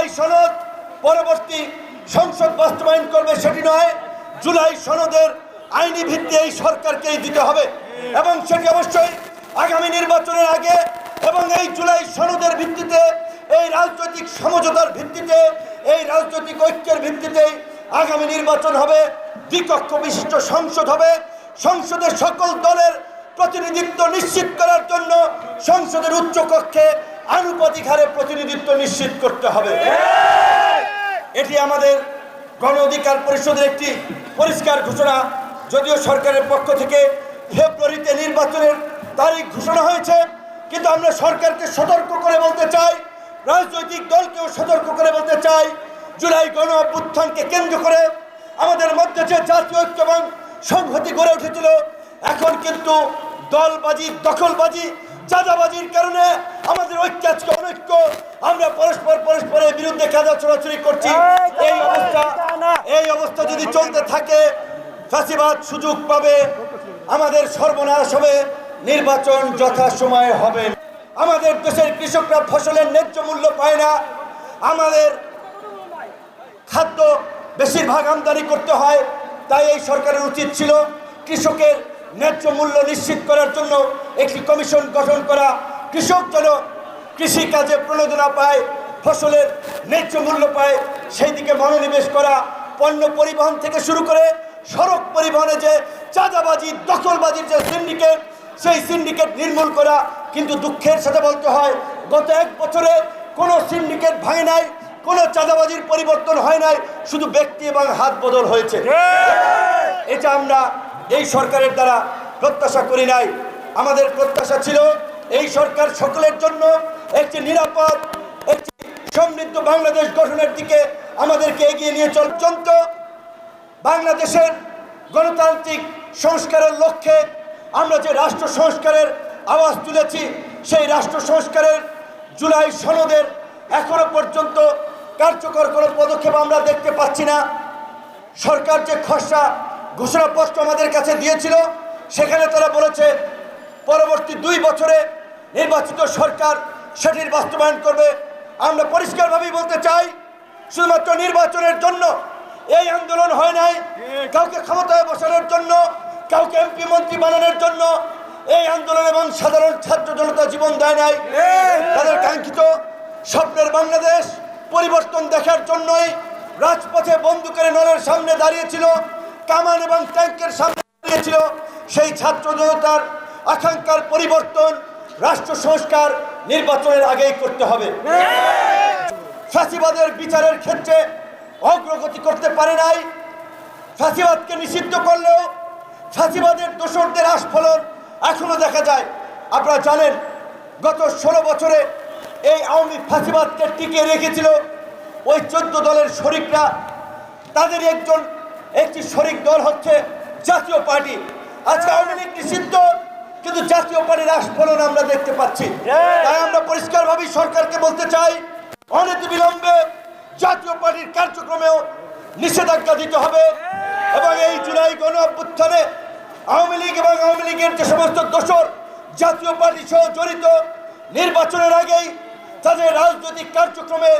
জুলাই সনদ পরবর্তী সংসদ বাস্তবায়ন করবে সেটি নয়, জুলাই সনদের আইনি ভিত্তি এই সরকারকেই দিতে হবে। এবং সেটি অবশ্যই আগামী নির্বাচনের আগে এবং এই জুলাই সনদের ভিত্তিতে, এই রাজনৈতিক সমঝোতার ভিত্তিতে, এই রাজনৈতিক ঐক্যের ভিত্তিতেই আগামী নির্বাচন হবে দ্বিকক্ষ বিশিষ্ট সংসদ হবে। সংসদের সকল দলের প্রতিনিধিত্ব নিশ্চিত করার জন্য সংসদের উচ্চ কক্ষে আনুপাতিক হারে প্রতিনিধিত্ব নিশ্চিত করতে হবে। এটি আমাদের গণ অধিকার পরিষদের একটি পরিষ্কার ঘোষণা। যদিও সরকারের পক্ষ থেকে ফেব্রুয়ারিতে নির্বাচনের তারিখ ঘোষণা হয়েছে, কিন্তু আমরা সরকারকে সতর্ক করে বলতে চাই, রাজনৈতিক দলকেও সতর্ক করে বলতে চাই, জুলাই গণ অভ্যুত্থানকে কেন্দ্র করে আমাদের মধ্যে যে জাতীয় ঐক্য এবং সংহতি গড়ে উঠেছিল, এখন কিন্তু দলবাজি, দখলবাজি, চাঁদাবাজির কারণে আমাদের ঐক্য আজকে অনৈক্য। আমরা পরস্পর পরস্পরের বিরুদ্ধে কাদা ছোড়াছুড়ি করছি। এই অবস্থা এই অবস্থা যদি চলতে থাকে ফাঁসিবাদ সুযোগ পাবে। আমাদের সর্বনাশ হবে। নির্বাচন যথাসময়ে হবে। আমাদের দেশের কৃষকরা ফসলের ন্যায্য মূল্য পায় না। আমাদের খাদ্য বেশিরভাগ আমদানি করতে হয়। তাই এই সরকারের উচিত ছিল কৃষকের ন্যায্য মূল্য নিশ্চিত করার জন্য একটি কমিশন গঠন করা। কৃষক যেন কৃষিকাজে প্রণোদনা পায় ফসলের ন্যায্য মূল্য পায় সেই দিকে মনোনিবেশ করা পণ্য পরিবহন থেকে শুরু করে সড়ক পরিবহনে যে চাঁদাবাজি দখলবাজির যে সিন্ডিকেট সেই সিন্ডিকেট নির্মূল করা কিন্তু দুঃখের সাথে বলতে হয় গত এক বছরে কোনো সিন্ডিকেট ভাঙে নাই কোনো চাঁদাবাজির পরিবর্তন হয় নাই শুধু ব্যক্তি এবং হাত বদল হয়েছে। এটা আমরা এই সরকারের দ্বারা প্রত্যাশা করি নাই। আমাদের প্রত্যাশা ছিল এই সরকার সকলের জন্য একটি নিরাপদ, একটি সমৃদ্ধ বাংলাদেশ গঠনের দিকে আমাদেরকে এগিয়ে নিয়ে চল পর্যন্ত বাংলাদেশের গণতান্ত্রিক সংস্কারের লক্ষ্যে আমরা যে রাষ্ট্র সংস্কারের আওয়াজ তুলেছি, সেই রাষ্ট্র সংস্কারের জুলাই সনদের এখনও পর্যন্ত কার্যকর কোনো পদক্ষেপ আমরা দেখতে পাচ্ছি না। সরকার যে খসড়া ঘোষণাপত্র আমাদের কাছে দিয়েছিল, সেখানে তারা বলেছে, পরবর্তী দুই বছরে নির্বাচিত সরকার সেটির বাস্তবায়ন করবে। আমরা পরিষ্কারভাবেই বলতে চাই, শুধুমাত্র নির্বাচনের জন্য এই আন্দোলন হয় নাই। কাউকে ক্ষমতায় বসানোর জন্য, কাউকে এমপি, মন্ত্রী বানানোর জন্য এই আন্দোলন এবং সাধারণ ছাত্র জনতা জীবন দেয় নাই। তাদের কাঙ্ক্ষিত স্বপ্নের বাংলাদেশ পরিবর্তন দেখার জন্যই রাজপথে বন্দুকের নলের সামনে দাঁড়িয়েছিল, কামান এবং ট্যাঙ্কের সামনে দাঁড়িয়েছিল। সেই ছাত্র জনতার আকাঙ্ক্ষার পরিবর্তন রাষ্ট্র সংস্কার নির্বাচনের আগেই করতে হবে। ফ্যাসিবাদের বিচারের ক্ষেত্রে অগ্রগতি করতে পারে নাই। ফ্যাসিবাদকে নিষিদ্ধ করলেও ফ্যাসিবাদের দোষরদের আস্ফলন এখনও দেখা যায়। আপনারা জানেন, গত ষোলো বছরে এই আওয়ামী ফাঁসিবাদকে টিকিয়ে রেখেছিল ওই চোদ্দ দলের শরিকরা। তাদের একজন, একটি শরিক দল হচ্ছে জাতীয় পার্টি। আজকে আওয়ামী লীগ নিষিদ্ধ কিন্তু জাতীয় পার্টির আস্ফলন আমরা দেখতে পাচ্ছি। তাই আমরা পরিষ্কারভাবেই সরকারকে বলতে চাই অনেক বিলম্বে জাতীয় পার্টির কার্যক্রমেও নিষেধাজ্ঞা দিতে হবে। এবং এই জুলাই গণ অভ্যুত্থানে আওয়ামী লীগ এবং আওয়ামী লীগের যে সমস্ত দোষর জাতীয় পার্টি সহ জড়িত নির্বাচনের আগেই তাদের রাজনৈতিক কার্যক্রমে